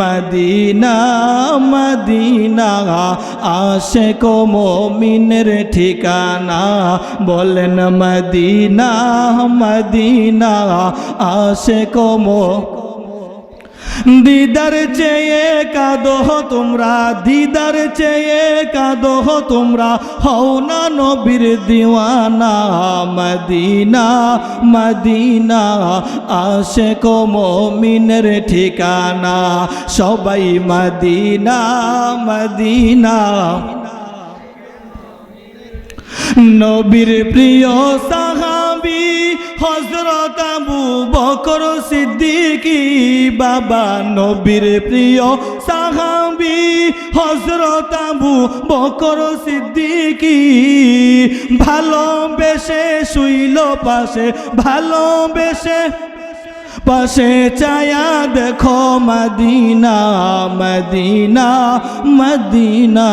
Medina Medina আসে কো মোমিনের ঠিকানা। বলেন মদিনা মদিনা আসে কো মো দিদার চেয়ে কাদো তোমরা, দিদার চেয়ে কাদো তোমরা। হও না নবীর দিওয়ানা, মদিনা মদিনা আসে কো মমিনের ঠিকানা। সবাই মদিনা মদিনা। নবীর প্রিয় সাহাবি হজরত আবু বকর সিদ্দিকি বাবা নবীর প্রিয় সাহাবি। হজরত আবু বকর সিদ্দিকি ভালোবেসে শুইল পাশে, ভালোবেসে পাশে চায়া দেখো মদিনা মদিনা মদিনা।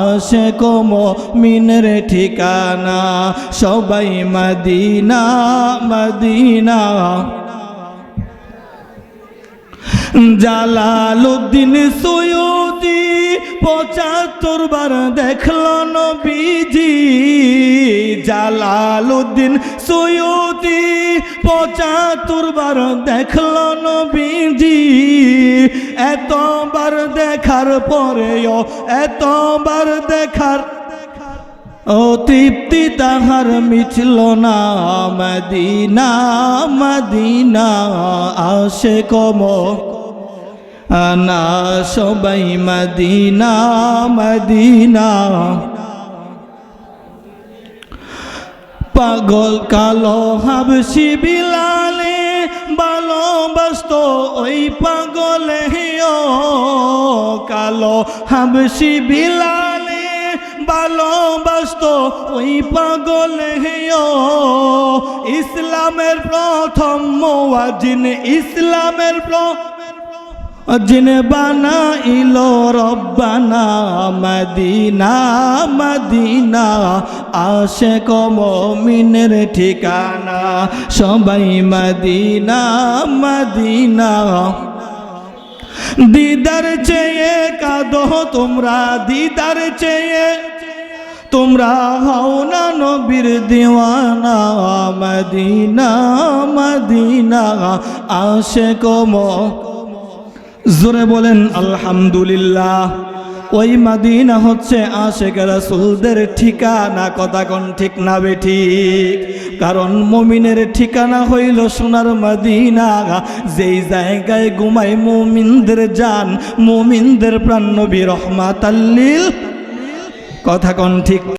আসে কম মিনের ঠিকানা, সবাই মদিনা মদিনা। জালালুদ্দিন সৈয়দি পঁচাত্তর বার দেখল নবীজি। জালালুদ্দিন সৈয়দি পঁচাত্তর বার দেখল নবীজি। এতবার দেখার পরেও, এতবার দেখার ও তৃপ্তি তাহার মিছিল না। মদিনা মদিনা, আসে কম আনা সবাই মদিনা মদিনা। পাগল কালো হাবসি বিলালে ভালোবাসত ওই পাগলে হিও। কালো হাবসি বিলালে ভালোবাসত ওই পাগলে হিও। ইসলামের প্রথম মোয়াজিন ইসলামের প্রথম জিন বানা ইলো রব্বানা মদিনা মদিনা। আসে কম মিনের ঠিকানা, সবাই মদিনা মদিনা। দিদার চেয়ে কাঁদো তোমরা, দিদার চেয়ে। তোমরা হও না নবীর দিওয়ানা, মদিনা মদিনা। আসে কম জোরে বলেন, আলহামদুলিল্লাহ। ওই মাদিনা হচ্ছে আশেখ রাসুলদের ঠিকানা কথা ঠিক না বেঠিক কারণ মমিনের ঠিকানা হইল সোনার মাদিনা। যেই জায়গায় ঘুমাই মমিনদের যান মমিনদের প্রাণ নবী রহমাত কথা কোন ঠিক